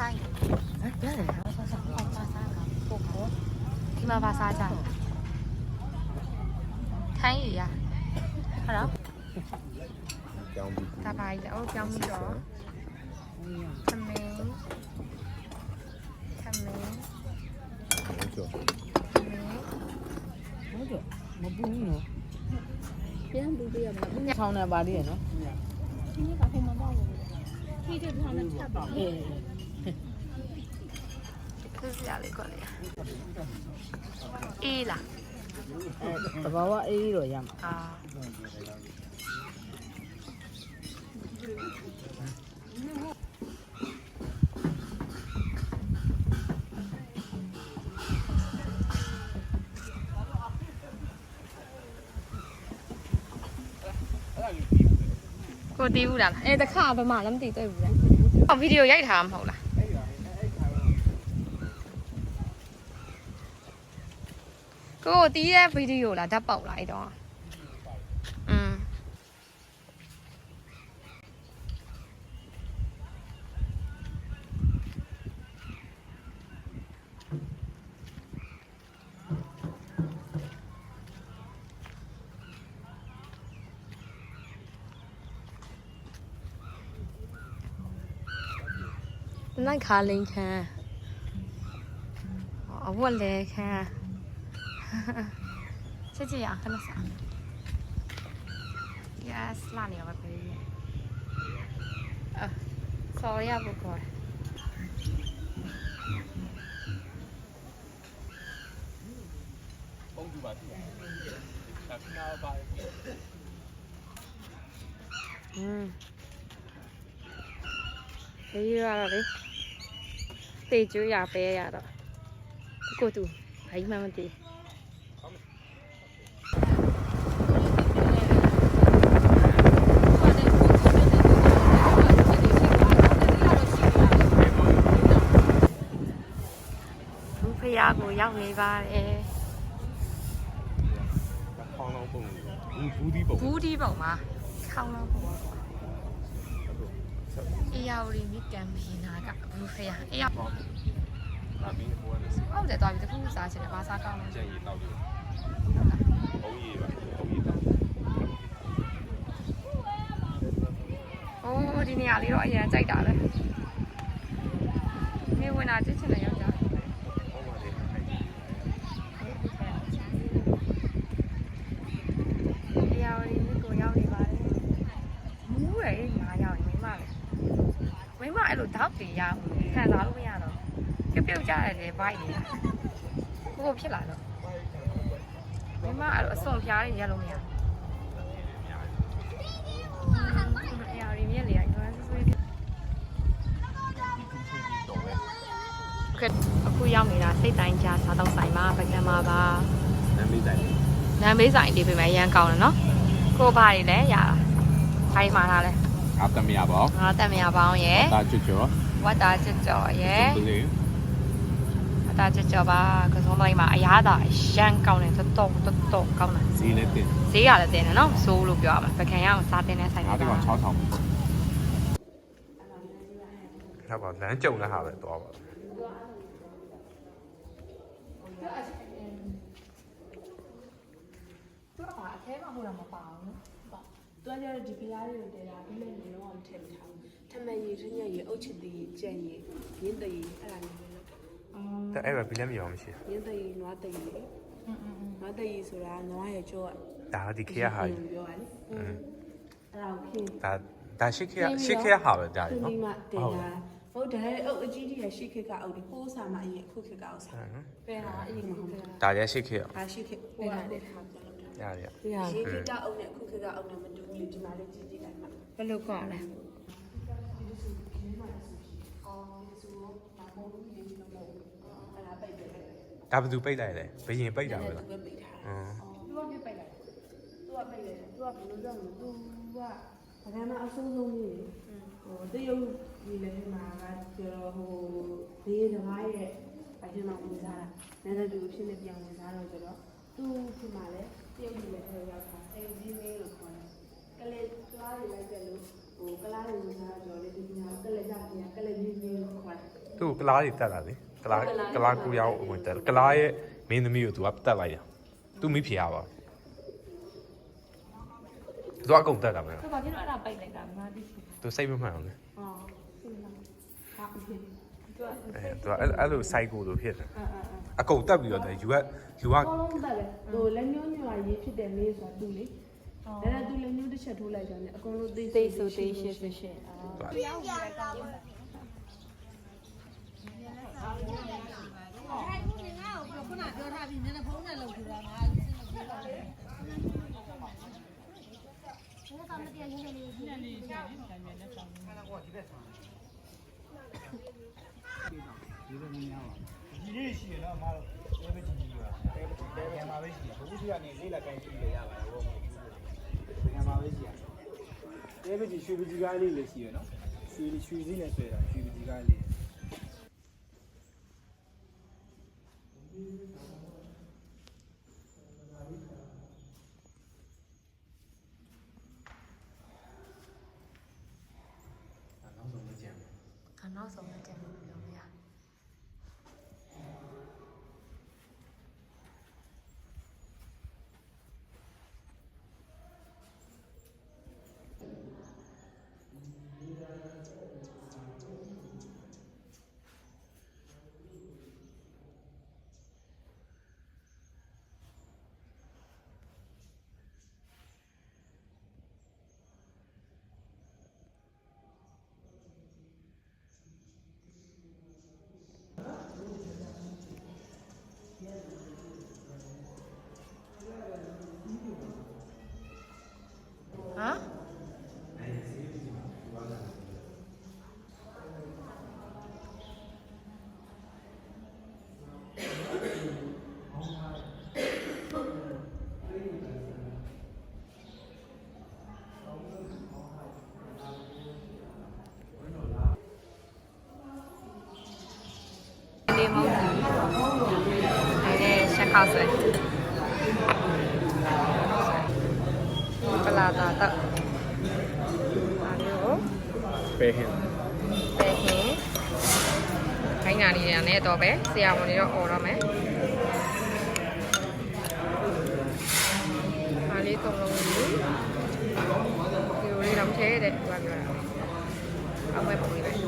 ဆိုင်ဟမ်ရတယ်ဟာဆောဆောဟောပါစားကပို့ဖို့ဒီမှာပါစားကြတယ်ထိုင်းရရဟုတ်တော့ကြောင်းပြီးဒါပါကြီးအော်ပြောင်းပြီးတော့သမင်းသမင်းဟုတ်ကြောသမင်းဟုတ်တယ်မပူဘူးနော်ပြန်ပူပေးရမှာဘူးဆောင်းနေပါသေးရနော်ဒီနေ့ကဟိုမှာပေါ့ဘူးခိတဲ့ထောင်းနဲ့ချက်ပါ အေးခက်စရာလေးကောလေအေးလားတဘာဝအေးတော့ရမှာအာကိုတီးဘူးလားအဲတခါဘမလည်းမသိတွေ့ဘူးလေဟောဗီဒီယိုရိုက်ထားမှာမဟုတ်လား ကိုတီးတဲ့ဗီဒီယိုလားဓာတ်ပေါက်လားအဲ့တော့อืมလိုက်ခါလိန်ခံအဝတ်လဲခံ ချက်ချင်ရခဏစား yes လာနေပါပဲအာ sorry ရပါကောပုံတူပါတူဒါခဏပါอืมဒီရတော့လေတေကျွေးရပဲရတော့ကိုတူဘာမှမသိဘူးဖျားကို ရောက်နေပါတယ်ခေါင်းလုံးပုံဘူးဘူးဒီပုံဘူးဒီပုံမှာခေါင်းလောက်ပုံပါကွာအေယာဝရီမြစ်ကမ်ပီနာကဘူးဖျားအေယာဒါမင်းဟိုကနေစဟုတ်တယ်တော်ပြီတခုစားချင်တယ်ဘာစားကောင်းလဲကြံရီတောက်လို့ဘုံရီပါဘုံရီတောက်အိုးဒီနေရာလေးတော့အရင်ကြိုက်တာပဲမြေဝင်တာချစ်ချင်တယ်ယောက်ျား ဟောပါလေ အေယာဝရီမြစ်ကိုရောက်နေပါတယ်မူး ရယ်ငါရောက်ရင်မိမလေမိမအဲ့လိုတောက်တင်ရအောင်ခံစားလို့မရတော့ပြုတ်ပြုတ်ကြတယ်လေဘိုက်နေတာကိုကိုဖြစ်လာတော့မိမအဲ့လိုအစွန်ဖျားတွေရက်လို့မရဘူးအေယာဝရီမြစ်လေကကျွမ်းဆွေးဆွေးတော့ပဲအခုရောက်နေတာစိတ်တိုင်းကြားစားတော့ဆိုင်မှာပကံမှာပါနမ်းမိတိုင်းနမ်းဘေးဆိုင်ဒီပြင်မှာရမ်းကောင်းတယ်နော်ကိုဘာတွေလဲရတာဘာတွေမှာထားလဲ အားတမရပါငါတက်မရပေါင်းရယ်ဒါချွတ်ချောဝတ်တာကြကြော်ရယ်ဘူးလေဝတ်တာကြကြော်ပါကစုံမလိုက်မှာအရားသာရမ်းကောင်းတယ်တော်တော်တော်တော်ကောင်းတယ်ဈေးလည်းတင်ဈေးရလည်းတင်တယ်နော်စိုးလို့ပြောရမှာပကံရအောင်စားတင်တဲ့ဆိုင်အားကတကောင်6000ဟာပါလမ်းကြုံတဲ့ဟာပဲတော့ပါသူကဘာအထဲမှာဟိုတာမပါဘူးနော်တွားကြတဲ့ဒီဖလားတွေကိုတဲတာပြီးမဲ့ လုံးထည့်မထားဘူးထမရည်ထညက်ရည်အုတ်ချစ်တည်ရည်ကြံ့ရည်ရင်းတည်ရည်အဲ့ဒါမျိုးပဲလုပ်တာဒါအဲ့ဒါဘီလက်မရအောင်မရှိရင်းတည်ရည်နွားတည်ရည်နွားတည်ရည်ဆိုတာနွားရဲ့ကြောဒါဒီခေတ်ဟာကြီးပြောရလေအဲ့ဒါကိုခေတ်ဒါဒါရှိခေတ်ရှိခေတ်ဟာပဲဒါနော်ဒီမှာတင်တာဟုတ်တယ်အုတ်အကြီးကြီးရရှိခေတ်ကအုတ်ဒီကိုးစာမအရင်အခုခေတ်ကအောက်စာပဲဟာအရင်မဟုတ်ဘူးဒါလည်းရှိခေတ်ရောဒါရှိခေတ်ပဲဟာတယ်ထားပြလို့ရတယ်ရရရှိခေတ်ကအုတ်နဲ့အခုခေတ်ကအုတ်နဲ့မတူ လေဒီမှာလေးကြီးကြီးလိုက်မှာဘယ်လိုကောလဲအဲ့ဒါပိတ်တယ်ဒါဘယ်သူပိတ်လိုက်လဲဘယင်ပိတ်တာပဲလားသူကပိတ်ထားอืมသူကပိတ်လိုက်သူကပိတ်တယ်သူကဘယ်လိုလုပ်မလဲသူကဘာကမှအဆုံးဆုံးလေးဟိုတရုတ်ဒီလည်းမှာကကျော်ဟိုဘေးတကားရဲ့အရင်ကဝင်စားတာလည်းတူဖြစ်နေပြောင်းဝင်စားတော့ကျတော့သူဒီမှာလည်းတရုတ်ဒီလည်းထဲရောက်တာအဲဒီမင်းလို့ခေါ်တယ်ကလေးကလားတွေလိုက်တယ်လို့ ဟိုကလားတွေဝင်စားတော့လေဒီမှာကလေးကြပြန်ကလေးကြီးကြီးလို့ခေါ်တယ်သူ့ကိုကလားတွေတက်တာလေကလားကလားကိုရောက်ဝင်တက်ကလားရဲ့မင်းသမီးကိုသူကတက်လိုက်တာသူမိဖျားပါသူအကုန်တက်တာပဲသူဘာဖြစ်လို့အဲ့ဒါပိတ်လိုက်တာမသိဘူးသူစိတ်မမှန်ဘူးလေအော်ဟုတ်လားဟာအဖြစ်သူကအဲသူကအဲ့အဲ့လို cycle လိုဖြစ်တယ်အာအာအာအကုန်တက်ပြီးတော့တယ်ယူကယူကအကုန်လုံးတက်တယ်ဟိုလက်ညှိုးညွှာရေးဖြစ်တဲ့မေးဆိုတာသူလေ ဒါနဲ့သူလည်းမျိုးတစ်ချက်ထိုးလိုက်တာနဲ့အကုန်လုံးသိသိဆိုသိရှင်းရှင်းဒီလေးရှိရနော်အမတို့တဲပဲကြည့်ကြည့်ရတာတဲပဲတဲပဲမှာပဲရှိတယ်ဘုရားကနေလေးလာကိုင်းကြည့်ရရပါတယ်ဘော တဲပဲကြီးရွှေပကြီးကားလေးလည်းရှိရနော်ရွှေရွှေစည်းနဲ့ဆွဲတာရွှေပကြီးကားလေးအနောက်ဆုံးမကျန်လို့ပြောပြရ ဟမ်ဒီမောင်အဲ့ဒါရှက် ခောက်ဆွဲပလာတာတော့အားလို့ပဲဟင်းပဲခင်ခိုင်းငါလေးတွေနဲ့တော့ပဲဆရာဝန်တွေတော့អော်တော့မယ်အားလေးသုံးလုံးကြီးဒီလိုလေးတော့ချဲတဲ့သူကပြောတာအမွေပုံလေးပဲကြ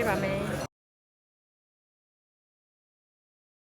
ည့်ပါမယ်